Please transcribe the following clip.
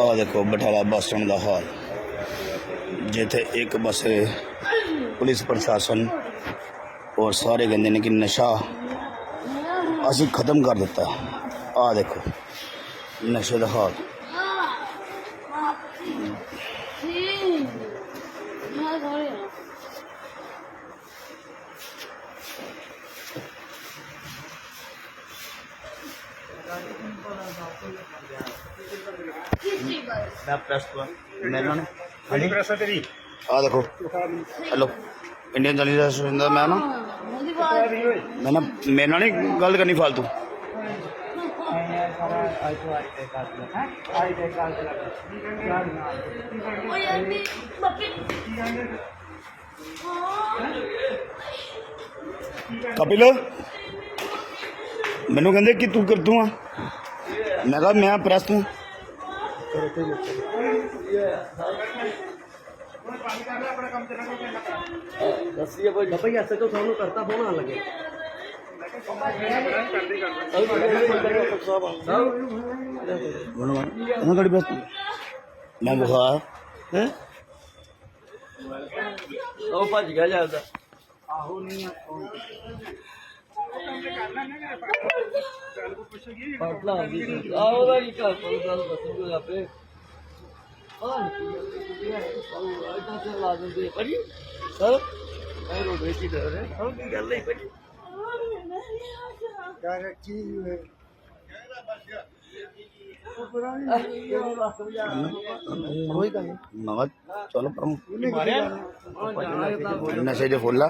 ਆ ਦੇਖੋ ਬਠਾਲਾ bus stand ਦਾ ਹਾਲ ਜਿੱਥੇ ਇੱਕ ਪਾਸੇ ਪੁਲਿਸ ਪ੍ਰਸ਼ਾਸਨ ਔਰ ਸਾਰੇ ਕਹਿੰਦੇ ਨੇ ਕਿ ਨਸ਼ਾ ਅਸੀਂ ਖਤਮ ਕਰ ਦਿੱਤਾ ਆ ਦੇਖੋ ਨਸ਼ੇ ਦਾ ਹਾਲ ਮੈਂ ਸੌਰੀ ਮੈਂ ਪ੍ਰੈਸ ਤੋਂ ਮੈਨੂੰ ਹਾਂਜੀ? ਪ੍ਰੈਸ ਤੇਰੀ। ਆ ਦੇਖੋ। ਹੈਲੋ ਇੰਡੀਅਨ ਜਰਨਲਿਸਟ ਦਾ ਮੈਂ ਨਾ। ਮੈਂ ਨਾ ਮੇਰੇ ਨਾਲ ਨਹੀਂ ਗੱਲ ਕਰਨੀ ਫालतू ਕਪਿਲ? ਮੈਨੂੰ ਕਹਿੰਦੇ ਕਿ ਤੂੰ ਕਰ ਤੂੰ ਆ? ਮੈਂ ਕਿਹਾ ਮੈਂ ਪ੍ਰੈਸ ਤੋਂ ਦੱਸੀਏ ਕੋਈ ਬਾਬਾ ਜੀ ਐਸੇ ਤੋਂ ਸਾਨੂੰ ਕਰਤਾ ਫੋਨ ਆਣ ਲੱਗੇ। ਮੈਨੂੰ ਉਹਨਾਂ ਗੜੀ ਪ੍ਰੈਸ ਮੈਂ ਬੁਖਾਰ ਹੈ? ਉਹ ਭੱਜ ਗਿਆ ਜਾਂਦਾ पटना आओ ना का पर दस बसों जाते और इतना से लाजम दे पड़ी सर मैं रोड बेची डर है हम की गल नहीं पड़ी क्या क्या चीज़ है कोई का नहीं मगर चलो पर नशे जो